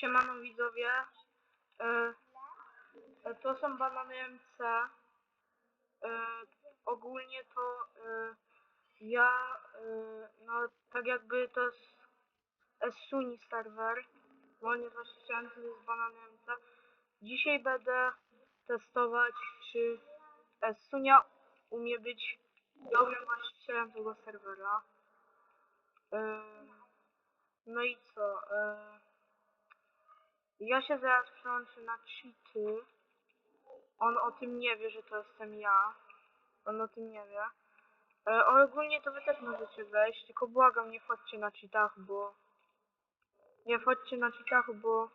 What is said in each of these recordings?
Siemano widzowie. E, e, to są banany MC. E, ogólnie to ja, no tak jakby to jest Suni serwer, wolnie to jest banany MC. Dzisiaj będę testować, czy Sunia umie być dobrym właścicielem tego serwera. No i co? Ja się zaraz przełączę na cheaty. On o tym nie wie, że to jestem ja. On o tym nie wie. E, ogólnie to wy też możecie wejść, tylko błagam, nie wchodźcie na cheatach, bo... Nie wchodźcie na cheatach, bo...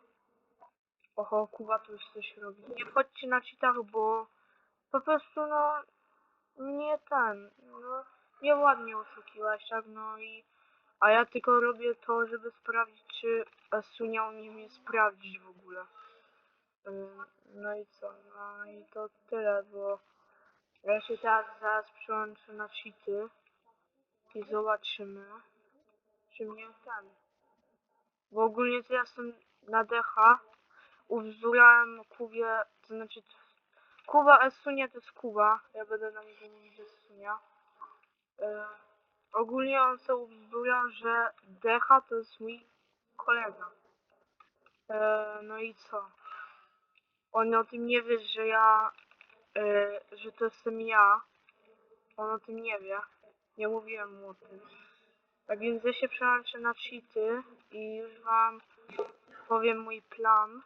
Oho, Kuba tu już coś robi. Nie wchodźcie na cheatach, bo... Po prostu, no... Nie ten, no... Nieładnie oszukiłaś, tak, no i... A ja tylko robię to, żeby sprawdzić, czy Sunia umie mnie sprawdzić w ogóle. No i co? No i to tyle, bo ja się teraz zaraz przełączę na cheaty i zobaczymy, czy mnie ten. Bo ogólnie to ja jestem na decha. Uwzurałem Kubie, to znaczy Kuba Esunia to jest Kuba. Ja będę na niego mówić Esunia. Yy, ogólnie on sobie uwzurał, że decha to jest mój kolega. Yy, no i co? On o tym nie wie, że ja, yy, że to jestem ja. On o tym nie wie. Nie mówiłem mu o tym. Tak więc ja się przełączę na cheaty i już wam powiem mój plan.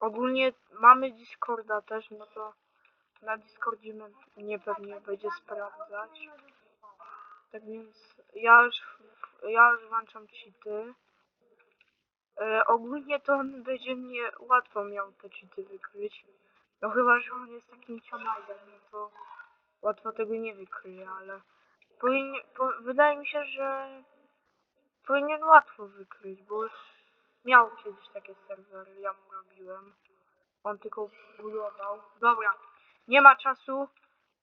Ogólnie mamy Discorda też, no to na Discordzie mnie pewnie będzie sprawdzać. Tak więc ja już, ja już włączam cheaty. E, ogólnie to on będzie mnie łatwo miał te cheaty wykryć. No chyba, że on jest takim ciamagiem, no to łatwo tego nie wykryje, ale powinien, po, wydaje mi się, że powinien łatwo wykryć, bo już miał kiedyś takie serwery, ja mu robiłem. On tylko budował. Dobra, nie ma czasu,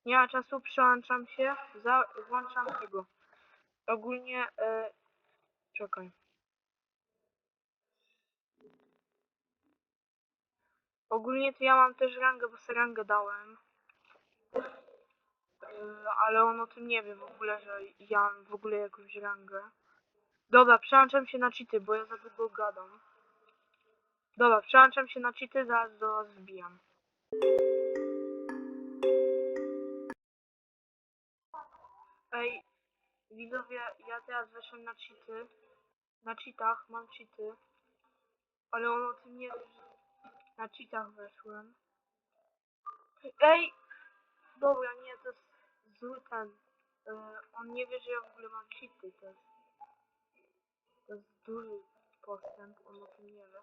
nie ma czasu, przełączam się, za, włączam tego. Ogólnie, e, czekaj. Ogólnie to ja mam też rangę, bo sobie rangę dałem. Yy, ale on o tym nie wie w ogóle, że ja mam w ogóle jakąś rangę. Dobra, przełączam się na cheaty, bo ja za długo gadam. Dobra, przełączam się na cheaty, zaraz do was wbijam. Ej, widzowie, ja teraz weszłem na cheaty. Na cheatach mam cheaty. Ale on o tym nie wie, że na cheatach weszłem. Ej! Dobra, nie, to jest zły ten. E, on nie wie, że ja w ogóle mam cheaty. To jest, to jest duży postęp, on o tym nie wie.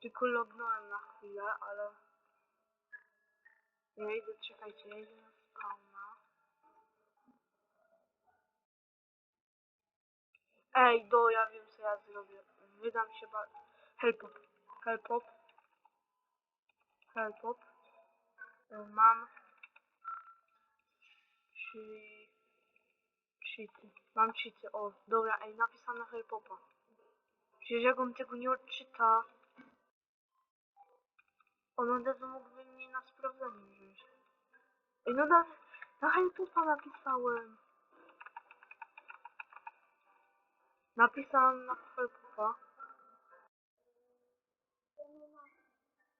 Tylko lognąłem na chwilę, ale... Ja idę, czekajcie, ja idę na spawna. Ej, do, ja wiem co ja zrobię. Wydam się ba... Helpop. Helpop. Helpop. E, Mam... Czyli... Cheaty. Mam cheaty, o, dobra, ej, napisane helpopa. Przecież jak on tego nie odczyta... On od razu mógłby mnie na sprawdzenie wziąć. Ej, no na... Na helpopa napisałem. Napisałem na helpopa.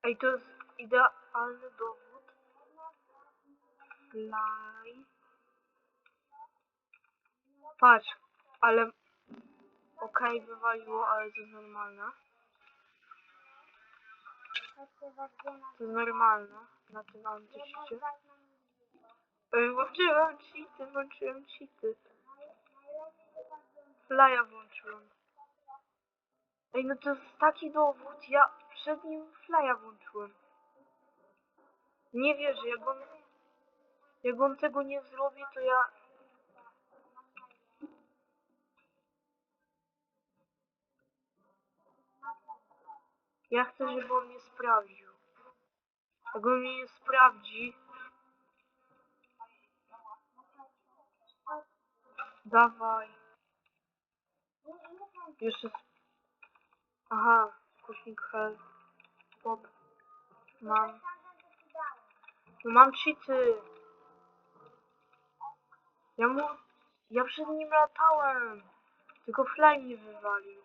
Ej, to jest idealny dowód. Fly. Patrz, ale... Okej, wywaliło, ale to jest normalne. To jest normalne. Na tym antysicie. Ej, włączyłem cheaty, włączyłem cheaty. Flya włączyłem. Ej, no to jest taki dowód, ja przed nim flya włączyłem. Nie wierzę, jak on, jak on tego nie zrobi, to ja... Ja chcę, żeby on mnie sprawdził. Jak on mnie nie sprawdzi... Dawaj. Jeszcze Aha, kuśnik hell. Pop. Mam. No mam cheaty. Ja mu... Ja przed nim latałem. Tylko fly mnie wywalił.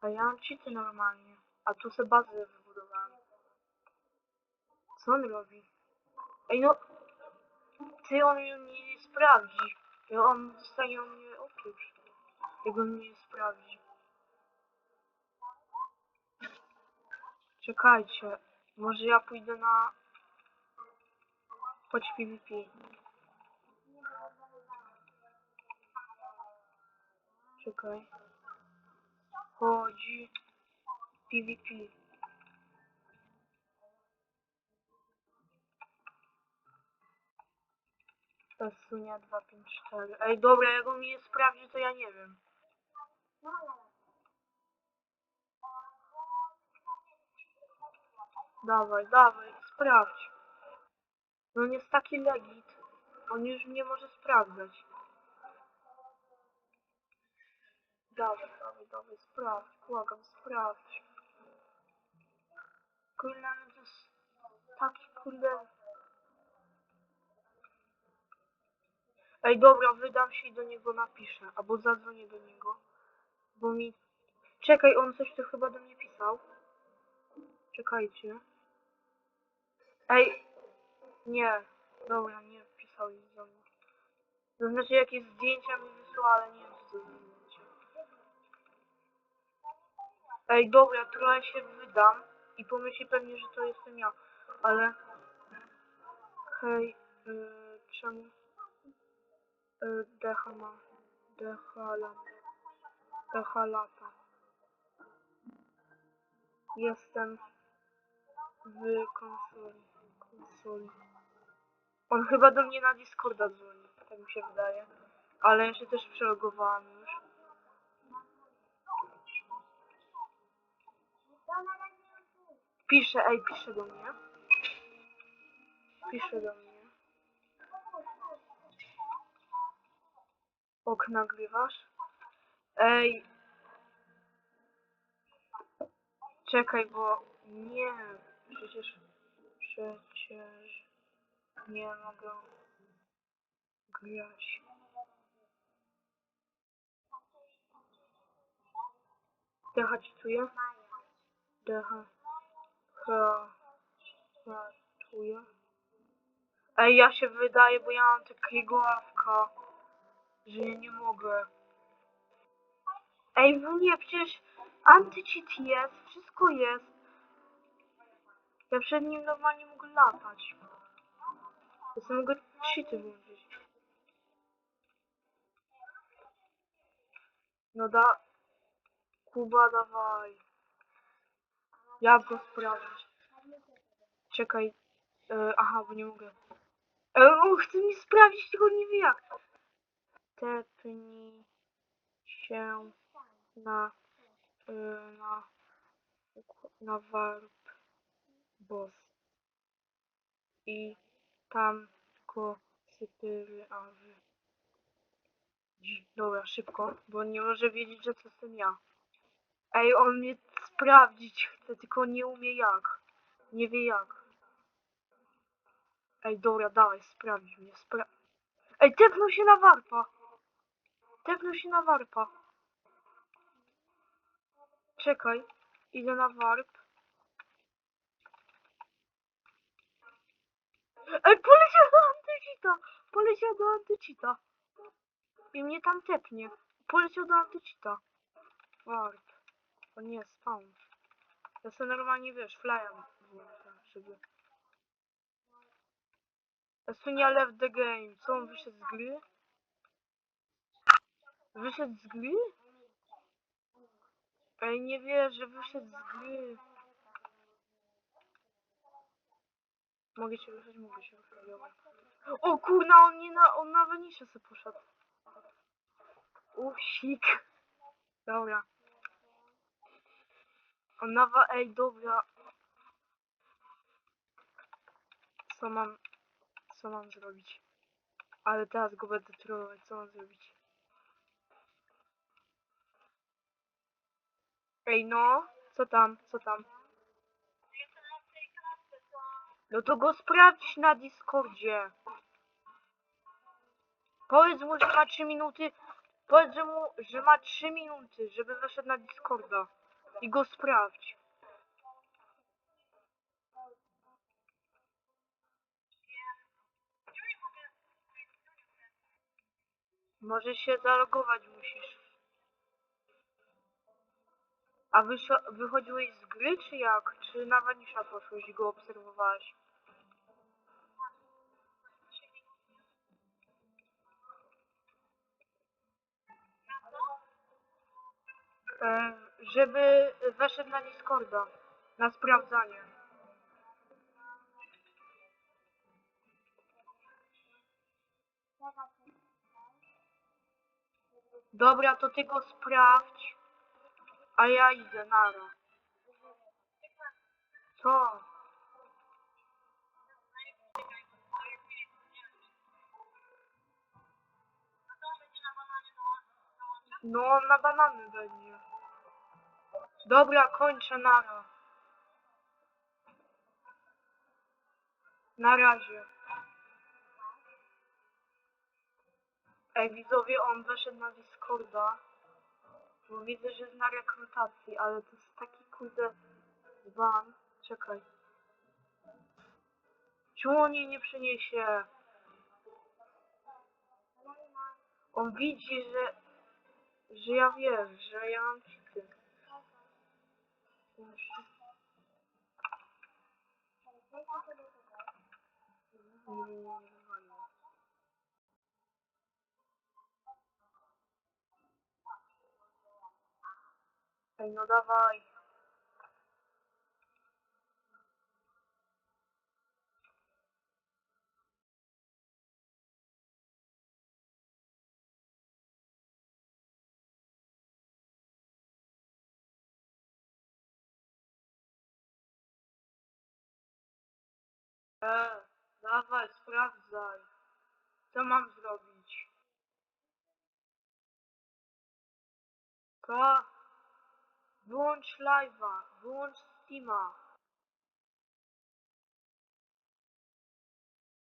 A ja mam cheaty normalnie. A tu se bazę wybudowałem. Co on robi? Ej no... Ty on mnie nie sprawdzi. I on dostanie o mnie opieprz. Jak on mnie nie sprawdzi. Czekajcie. Może ja pójdę na... Chodź PvP. Czekaj. Chodzi. PvP. Pesunia 254. Ej, dobra, jak on mnie sprawdzi, to ja nie wiem. Dawaj, dawaj, sprawdź. No on jest taki legit. On już nie może sprawdzać. Dawaj, dawaj, dawaj, sprawdź. Błagam, sprawdź. Kurde, no to jest taki kurde... Ej, dobra, wydam się i do niego napiszę. Albo zadzwonię do niego. Bo mi... Czekaj, on coś tu chyba do mnie pisał. Czekajcie. Ej, nie. Dobra, nie pisał nic do mnie. To znaczy jakieś zdjęcia mi wysłał, ale nie wiem co to zdjęcie. Ej, dobra, trochę się wydam i pomyśli pewnie, że to jestem ja, ale... Hej, yy, czemu... Yy, decha. Lata. Jestem w konsoli. konsoli. On chyba do mnie na Discorda dzwoni, tak mi się wydaje. Ale ja się też przelogowałam już. Pisze, ej, pisze do mnie. Pisze do mnie. Ok, nagrywasz? Ej. Czekaj, bo nie, przecież, przecież nie mogę grać. Decha. Czytuje. Ej, ja się wydaje, bo ja mam takiego ławka, że nie mogę. Ej, no nie, przecież anti-cheat jest, wszystko jest. Ja przed nim normalnie mogę latać. Ja sobie mogę cheaty włączyć. No da... Kuba, dawaj. Jak go sprawdzić? Czekaj. E, aha, bo nie mogę. E, on chce mi sprawdzić, tylko nie wie jak. Tepnij się na... E, na... na warp boss. I tam go. Dzi- Dobra, szybko, bo nie może wiedzieć, że to jestem ja. Ej, on mnie sprawdzić chce, tylko nie umie jak. Nie wie jak. Ej, dobra, dawaj, sprawdź mnie, spra... Ej, tepnął się na warpa! Tepnął się na warpa. Czekaj, idę na warp. Ej, poleciał do antycita! Poleciał do antycita. I mnie tam tepnie. Poleciał do antycita. Warp. O nie, spawn. Ja sobie normalnie, wiesz, flya włączę, żeby... Esunia left the game. Co, on wyszedł z gry? Wyszedł z gry? Ej, nie wierzę, wyszedł z gry. Mogę się ruszać? Mogę się ruszać. O kurna, on nie na... on na Venisze sobie poszedł. Ufsik. Dobra. On na wa... Ej, dobra. Co mam... Co mam zrobić? Ale teraz go będę trollować, co mam zrobić? Ej no, co tam, co tam? No to go sprawdź na Discordzie. Powiedz mu, że ma 3 minuty. Powiedz mu, że ma 3 minuty, żeby weszedł na Discorda. I go sprawdź. Może się zalogować musisz. A wychodziłeś z gry, czy jak? Czy na Vanisha poszłeś i go obserwowałeś? E, żeby weszedł na Discorda. Na sprawdzanie. Dobra, to ty go sprawdź. A ja idę, nara. Co? No, na banany będzie. Dobra, kończę, nara. Na razie. Ej, widzowie, on weszedł na Discorda. Bo widzę, że jest na rekrutacji, ale to jest taki kurde dzban. Czekaj. Czemu on jej nie przyniesie? On widzi, że... Że ja wiem, że ja mam cheaty. Muszę- Nie, nie, nie, nie wywaliło. Ej, no dawaj. E, dawaj, sprawdzaj. Co mam zrobić? To... Wyłącz live'a, wyłącz Steama.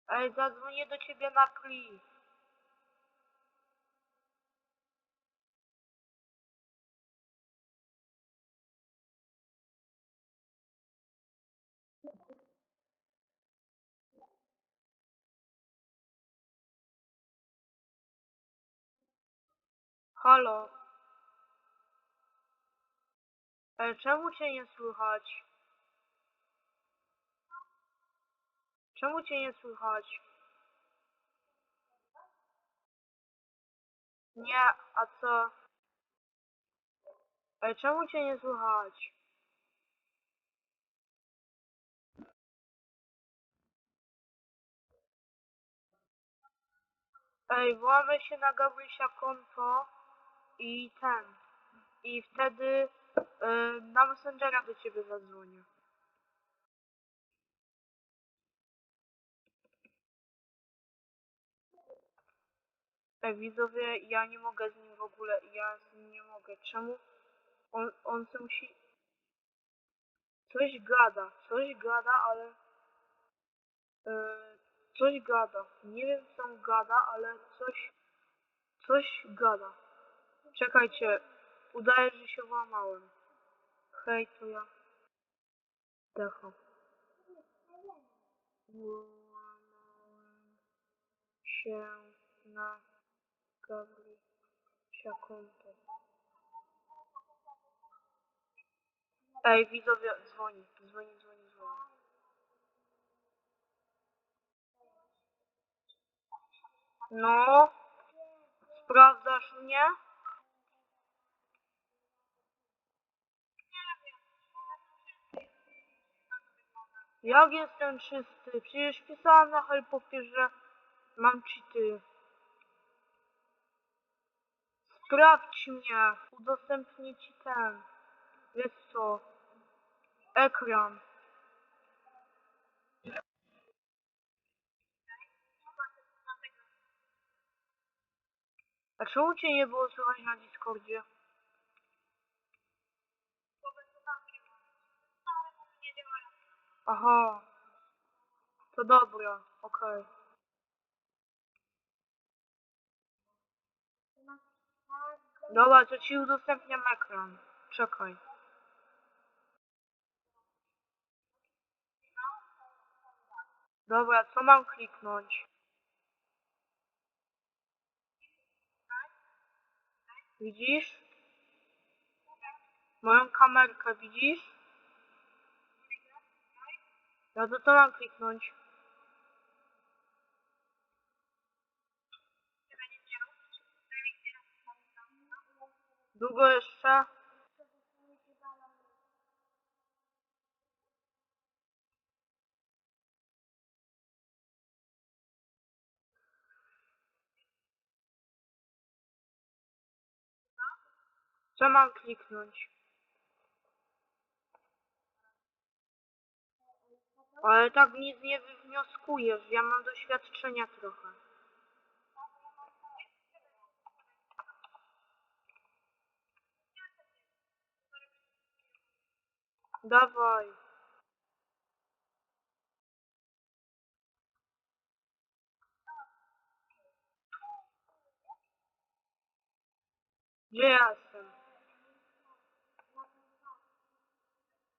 Ej, zadzwonię do ciebie na pri. Halo. Ej, czemu cię nie słychać? Czemu cię nie słychać? Nie, a co? Ej, czemu cię nie słychać? Ej, włamę się na Gabrysia konto i ten. I wtedy y, na Messengera do ciebie zadzwonię. Ej, widzowie, ja nie mogę z nim w ogóle, ja z nim nie mogę. Czemu? On, on se musi... Coś gada, coś gada, ale... y, coś gada. Nie wiem co on gada, ale coś... Coś gada. Czekajcie, udaje, że się włamałem. Hej, to ja. Decho. Włamałem się na Gabrysia konto. Ej, widzowie, dzwoni, dzwoni, dzwoni, dzwoni. No, sprawdzasz mnie? Jak jestem czysty? Przecież pisałam na helpopie, że mam cheaty. Sprawdź mnie, udostępnię ci ten. Wiesz co? Ekran. A czemu cię nie było słychać na Discordzie? Aha. To dobra, okej. Dobra, to ci udostępniam ekran. Czekaj. Dobra, co mam kliknąć? Widzisz? Moją kamerkę widzisz? No to co mam kliknąć? Długo jeszcze? Co mam kliknąć? Ale tak nic nie wywnioskujesz, ja mam doświadczenia trochę. Dawaj. Gdzie ja jestem?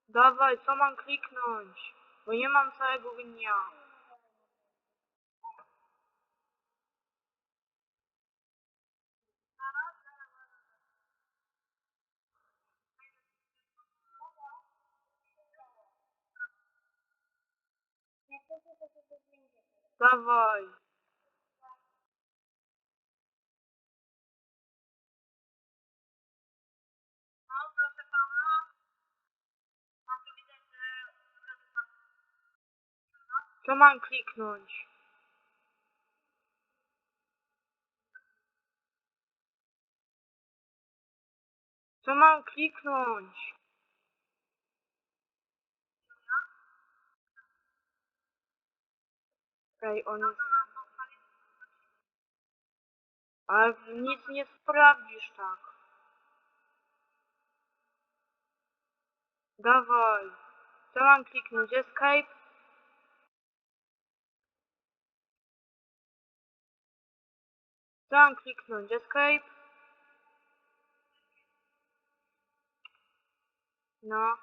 Dawaj, co mam kliknąć? Bo nie mam całego dnia. Dawaj. Co mam kliknąć? Co mam kliknąć? Ej, on. Ale nic nie sprawdzisz tak. Dawaj. Co mam kliknąć? Escape? Mam kliknąć? Escape? No.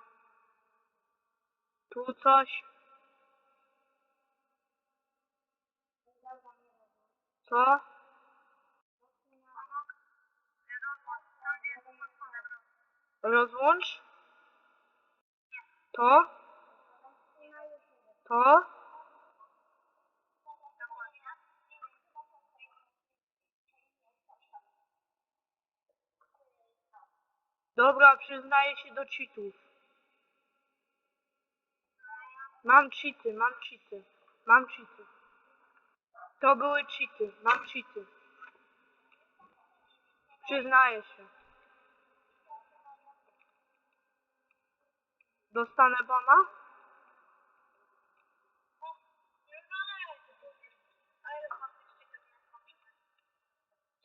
Tu coś? Co? Rozłącz? To? To? Dobra, przyznaję się do cheatów. Mam cheaty, mam cheaty. Mam cheaty. To były cheaty, mam cheaty. Przyznaję się. Dostanę bana?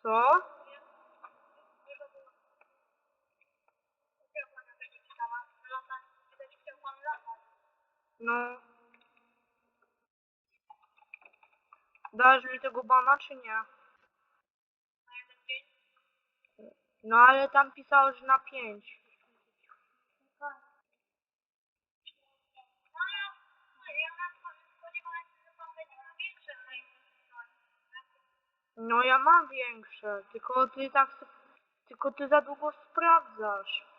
Co? No. Dasz mi tego bana, czy nie? No ale tam pisało, że na 5. No ja mam większe, tylko ty tak, tylko ty za długo sprawdzasz.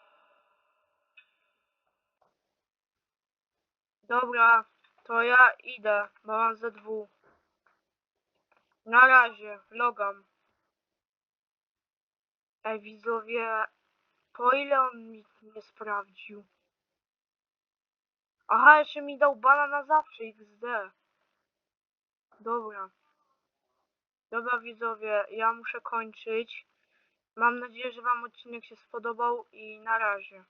Dobra, to ja idę, bo mam ze dwóch. Na razie, logam. Ej, widzowie, po ile on mi nie sprawdził? Aha, jeszcze mi dał bana na zawsze, XD. Dobra. Dobra widzowie, ja muszę kończyć. Mam nadzieję, że wam odcinek się spodobał i na razie.